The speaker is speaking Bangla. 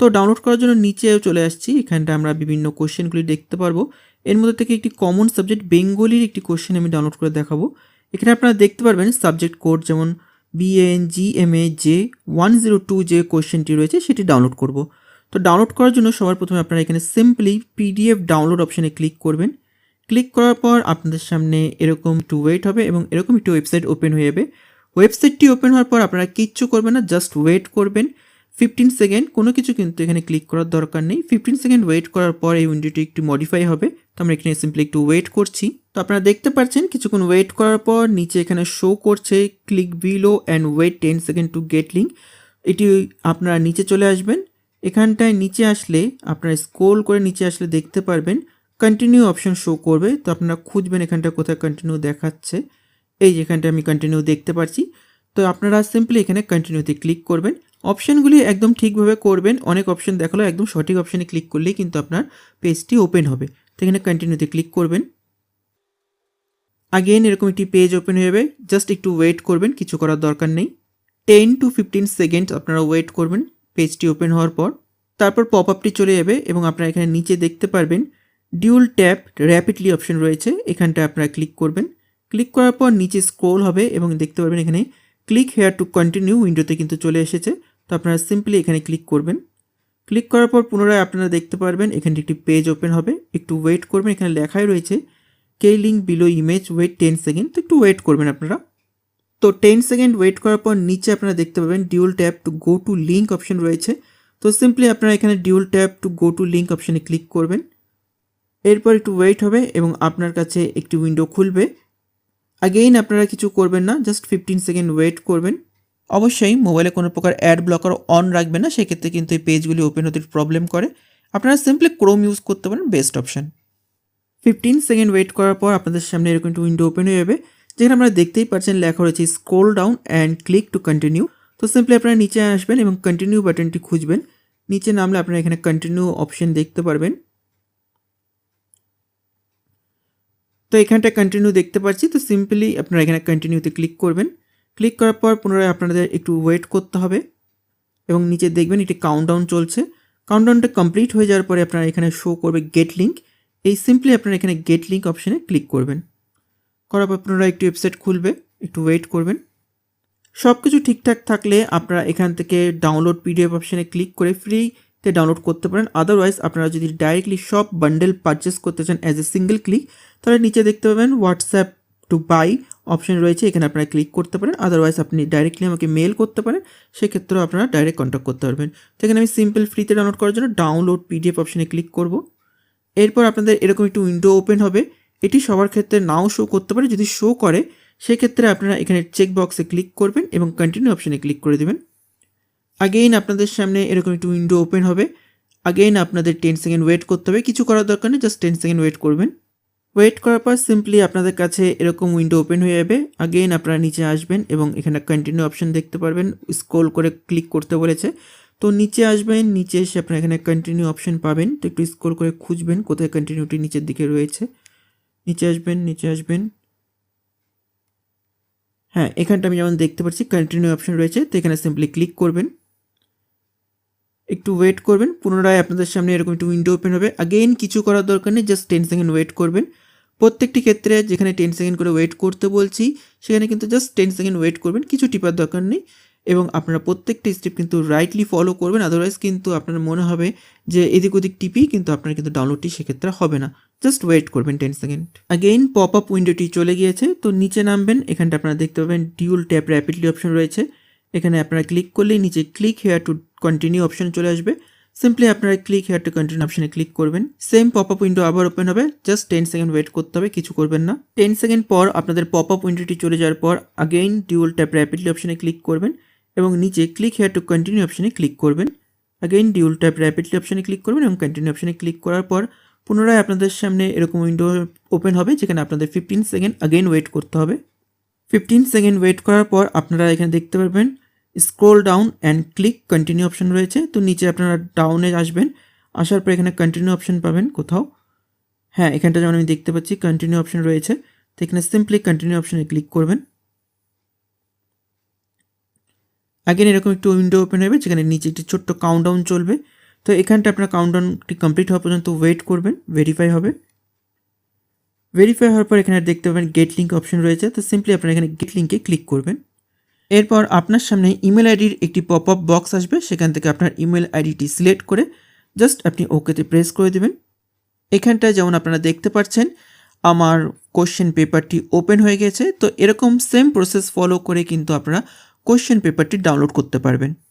তো ডাউনলোড করার জন্য নিচেও চলে আসছি। এখানটা আমরা বিভিন্ন কোশ্চেনগুলি দেখতে পারব। এর মধ্যে থেকে একটি কমন সাবজেক্ট বেঙ্গলির একটি কোশ্চেন আমি ডাউনলোড করে দেখাবো। এখানে আপনারা দেখতে পারবেন সাবজেক্ট কোড যেমন BN G M A J one zero two যে কোশ্চেনটি রয়েছে, সেটি ডাউনলোড করব। তো ডাউনলোড করার জন্য সবার প্রথমে আপনারা এখানে সিম্পলি পিডিএফ ডাউনলোড অপশানে ক্লিক করবেন। ক্লিক করার পর আপনাদের সামনে এরকম টু ওয়েট হবে এবং এরকম একটি ওয়েবসাইট ওপেন হয়ে যাবে। ওয়েবসাইটটি ওপেন হওয়ার পর আপনারা কিচ্ছু করবেন না জাস্ট ওয়েট করবেন। ফিফটিন সেকেন্ড কোনো কিছু কিন্তু এখানে ক্লিক করার দরকার নেই। ফিফটিন সেকেন্ড ওয়েট করার পর এই উইন্ডোটি একটু মডিফাই হবে। তো আমরা এখানে সিম্পলি একটু ওয়েট করছি। তো আপনারা দেখতে পাচ্ছেন কিছুক্ষণ ওয়েট করার পর নিচে এখানে শো করছে। Click below and wait ten second to get link এটি আপনারা নিচে চলে আসবেন। এখানটায় নিচে আসলে আপনারা স্ক্রোল করে নিচে আসলে দেখতে পারবেন। কন্টিনিউ অপশন শো করবে। তো আপনারা খুঁজবেন এখানটা কোথায় কন্টিনিউ দেখাচ্ছে। এই যেখানটা আমি কন্টিনিউ দেখতে পাচ্ছি তো আপনারা সিম্পলি এখানে কন্টিনিউতে ক্লিক করবেন। অপশানগুলি একদম ঠিকভাবে করবেন। অনেক অপশন দেখাল, একদম সঠিক অপশানে ক্লিক করলেই কিন্তু আপনার পেজটি ওপেন হবে। তো এখানে কন্টিনিউতে ক্লিক করবেন। আগেন এরকম একটি পেজ ওপেন হয়ে যাবে। জাস্ট একটু ওয়েট করবেন, কিছু করার দরকার নেই। টেন টু ফিফটিন সেকেন্ড আপনারা ওয়েট করবেন পেজটি ওপেন হওয়ার পর। তারপর পপ আপটি চলে যাবে এবং আপনারা এখানে নিচে দেখতে পারবেন ডিউল ট্যাপ র্যাপিডলি অপশন রয়েছে। এখানটা আপনারা ক্লিক করবেন। ক্লিক করার পর নিচে স্ক্রোল হবে এবং দেখতে পারবেন এখানে ক্লিক হেয়ার টু কন্টিনিউ উইন্ডোতে কিন্তু চলে এসেছে। তো আপনারা সিম্পলি এখানে ক্লিক করবেন। ক্লিক করার পর পুনরায় আপনারা দেখতে পারবেন, এখানে একটি পেজ ওপেন হবে। একটু ওয়েট করবেন, এখানে লেখাই রয়েছে কে link below image wait ten second তো একটু ওয়েট করবেন আপনারা। তো টেন সেকেন্ড ওয়েট করার পর নিচে আপনারা দেখতে পাবেন dual tap to go to link option রয়েছে। তো সিম্পলি আপনারা এখানে dual tap to go to link অপশানে ক্লিক করবেন। এরপর একটু ওয়েট হবে এবং আপনার কাছে একটি উইন্ডো খুলবে। আগেইন আপনারা কিছু করবেন না জাস্ট ফিফটিন সেকেন্ড ওয়েট করবেন। অবশ্যই মোবাইলে কোনো প্রকার অ্যাড ব্লকার অন রাখবেন না, সেক্ষেত্রে কিন্তু এই পেজগুলি ওপেন হতে প্রবলেম করে। আপনারা সিম্পলি ক্রোম ইউজ করতে পারেন best option fifteen second wait করার পর আপনাদের সামনে এরকম একটি উইন্ডো ওপেন হয়ে যাবে, যেখানে আপনারা দেখতেই পাচ্ছেন লেখা রয়েছে scroll down and click to continue তো সিম্পলি আপনারা নিচে আসবেন এবং কন্টিনিউ বাটনটি খুঁজবেন। নিচে নামলে আপনারা এখানে কন্টিনিউ অপশন দেখতে পারবেন। তো এখানটা কন্টিনিউ দেখতে পাচ্ছি। তো সিম্পলি আপনারা এখানে কন্টিনিউতে ক্লিক করবেন। ক্লিক করার পর পুনরায় আপনাদের একটু ওয়েট করতে হবে এবং নিচে দেখবেন এটি কাউন্টডাউন চলছে। কাউন্টডাউনটা কমপ্লিট হয়ে যাওয়ার পরে আপনারা এখানে শো করবে গেট লিঙ্ক এই সিম্পলি আপনারা এখানে গেট লিঙ্ক অপশানে ক্লিক করবেন। করার পর আপনারা একটু ওয়েবসাইট খুলবে, একটু ওয়েট করবেন। সব কিছু ঠিকঠাক থাকলে আপনারা এখান থেকে ডাউনলোড পিডিএফ অপশানে ক্লিক করে ফ্রিতে ডাউনলোড করতে পারেন। আদারওয়াইজ আপনারা যদি ডাইরেক্টলি সব বান্ডেল পারচেস করতে চান অ্যাজ এ সিঙ্গেল ক্লিক তাহলে নিচে দেখতে পাবেন হোয়াটসঅ্যাপ টু বাই অপশন রয়েছে। এখানে আপনারা ক্লিক করতে পারেন। আদারওয়াইজ আপনি ডাইরেক্টলি আমাকে মেল করতে পারেন। সেক্ষেত্রেও আপনারা ডাইরেক্ট কন্ট্যাক্ট করতে পারবেন। তো এখানে আমি সিম্পল ফ্রিতে ডাউনলোড করার জন্য ডাউনলোড পিডিএফ অপশনে ক্লিক করব। এরপর আপনাদের এরকম একটি উইন্ডো ওপেন হবে। এটি সবার ক্ষেত্রে নাও শো করতে পারে। যদি শো করে, সেক্ষেত্রে আপনারা এখানে চেক বক্সে ক্লিক করবেন এবং কন্টিনিউ অপশনে ক্লিক করে দেবেন। আগেইন আপনাদের সামনে এরকম একটি উইন্ডো ওপেন হবে। আগেইন আপনাদের টেন সেকেন্ড ওয়েট করতে হবে। কিছু করার দরকার নেই জাস্ট টেন সেকেন্ড ওয়েট করবেন। ওয়েট করার পর সিম্পলি আপনাদের কাছে এরকম উইন্ডো ওপেন হয়ে যাবে। আগেইন আপনারা নিচে আসবেন এবং এখানে কন্টিনিউ অপশন দেখতে পারবেন। স্ক্রোল করে ক্লিক করতে বলেছে। তো নিচে আসবেন, নিচে এসে আপনারা এখানে কন্টিনিউ অপশন পাবেন। তো একটু স্ক্রোল করে খুঁজবেন কোথায় কন্টিনিউটি নিচের দিকে রয়েছে। নিচে আসবেন নিচে আসবেন। হ্যাঁ এখানটা আমি যেমন দেখতে পাচ্ছি কন্টিনিউ অপশন রয়েছে। তো এখানে সিম্পলি ক্লিক করবেন। একটু ওয়েট করবেন। পুনরায় আপনাদের সামনে এরকম একটু উইন্ডো ওপেন হবে। আগেইন কিছু করার দরকার নেই জাস্ট টেন সেকেন্ড ওয়েট করবেন। প্রত্যেকটি ক্ষেত্রে যেখানে টেন সেকেন্ড করে ওয়েট করতে বলছি, সেখানে কিন্তু জাস্ট টেন সেকেন্ড ওয়েট করবেন। কিছু টিপার দরকার নেই এবং আপনারা প্রত্যেকটি স্টেপ কিন্তু রাইটলি ফলো করবেন। আদারওয়াইজ কিন্তু আপনার মনে হবে যে এদিক ওদিক টিপি, কিন্তু আপনার কিন্তু ডাউনলোডটি সেক্ষেত্রে হবে না। জাস্ট ওয়েট করবেন ten second again pop up উইন্ডোটি চলে গিয়েছে। তো নিচে নামবেন, এখানটা আপনারা দেখতে পাবেন ডিউল ট্যাপ র্যাপিডলি অপশন রয়েছে। এখানে আপনারা ক্লিক করলেই নিচে click here to continue option চলে আসবে। সিম্পলি আপনারা ক্লিক হেয়ার টু কন্টিনিউ অপশানে ক্লিক করবেন। সেম পপ আপ উইন্ডো আবার ওপেন হবে। জাস্ট টেন সেকেন্ড ওয়েট করতে হবে, কিছু করবেন না। টেন সেকেন্ড পর আপনাদের পপ আপ উইন্ডোটি চলে যাওয়ার পর আগেইন ডিউল ট্যাপ র্যাপিডলি অপশনে ক্লিক করবেন এবং নিচে ক্লিক হেয়ার টু কন্টিনিউ অপশানে ক্লিক করবেন। আগেইন ডিউল ট্যাপ র্যাপিডলি অপশনে ক্লিক করবেন এবং কন্টিনিউ অপশানে ক্লিক করার পর পুনরায় আপনাদের সামনে এরকম উইন্ডো ওপেন হবে, যেখানে আপনাদের ফিফটিন সেকেন্ড আগেইন ওয়েট করতে হবে। ফিফটিন সেকেন্ড ওয়েট করার পর আপনারা এখানে দেখতে পারবেন scroll down and click continue option রয়েছে। তো নিচে আপনারা ডাউনে আসবেন। আসার পর এখানে কন্টিনিউ অপশন পাবেন কোথাও। হ্যাঁ এখানটা যেমন আমি দেখতে পাচ্ছি কন্টিনিউ অপশন রয়েছে। তো এখানে সিম্পলি কন্টিনিউ অপশনে ক্লিক করবেন। আগেন এরকম একটু উইন্ডো ওপেন হবে, যেখানে নিচে একটি ছোট্ট কাউন্টডাউন চলবে। তো এখানটা আপনার কাউন্টডাউনটি কমপ্লিট হওয়া পর্যন্ত ওয়েট করবেন ভেরিফাই হবে। ভেরিফাই হওয়ার পর এখানে দেখতে পাবেন গেট লিঙ্ক অপশন রয়েছে। তো সিম্পলি আপনারা এখানে গেট লিঙ্কে ক্লিক করবেন। এরপর আপনার সামনে ইমেল আইডির একটি পপ আপ বক্স আসবে, সেখান থেকে আপনার ইমেল আইডিটি সিলেক্ট করে জাস্ট আপনি ওকেতে প্রেস করে দেবেন। এখানটায় যেমন আপনারা দেখতে পাচ্ছেন, আমার কোশ্চেন পেপারটি ওপেন হয়ে গেছে। তো এরকম সেম প্রসেস ফলো করে কিন্তু আপনারা কোশ্চেন পেপারটি ডাউনলোড করতে পারবেন।